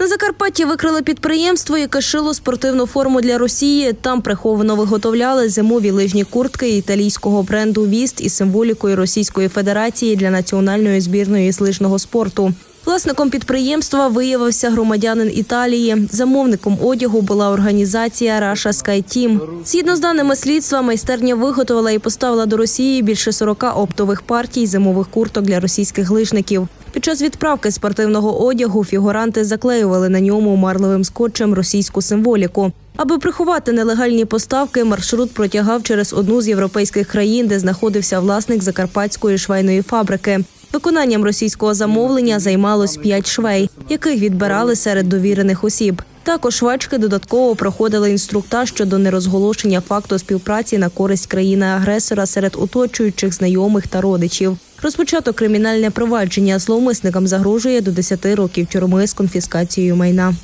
На Закарпатті викрили підприємство, яке шило спортивну форму для Росії. Там приховано виготовляли зимові лижні куртки італійського бренду Віст із символікою Російської Федерації для національної збірної з лижного спорту. Власником підприємства виявився громадянин Італії. Замовником одягу була організація Sky Team. Згідно з даними слідства, майстерня виготовила і поставила до Росії більше 40 оптових партій зимових курток для російських лижників. Під час відправки спортивного одягу фігуранти заклеювали на ньому марливим скотчем російську символіку. Аби приховати нелегальні поставки, маршрут протягав через одну з європейських країн, де знаходився власник закарпатської швейної фабрики. Виконанням російського замовлення займалось п'ять швей, яких відбирали серед довірених осіб. Також швачки додатково проходили інструктаж щодо нерозголошення факту співпраці на користь країни-агресора серед оточуючих знайомих та родичів. Розпочато кримінальне провадження зловмисникам загрожує до 10 років тюрми з конфіскацією майна.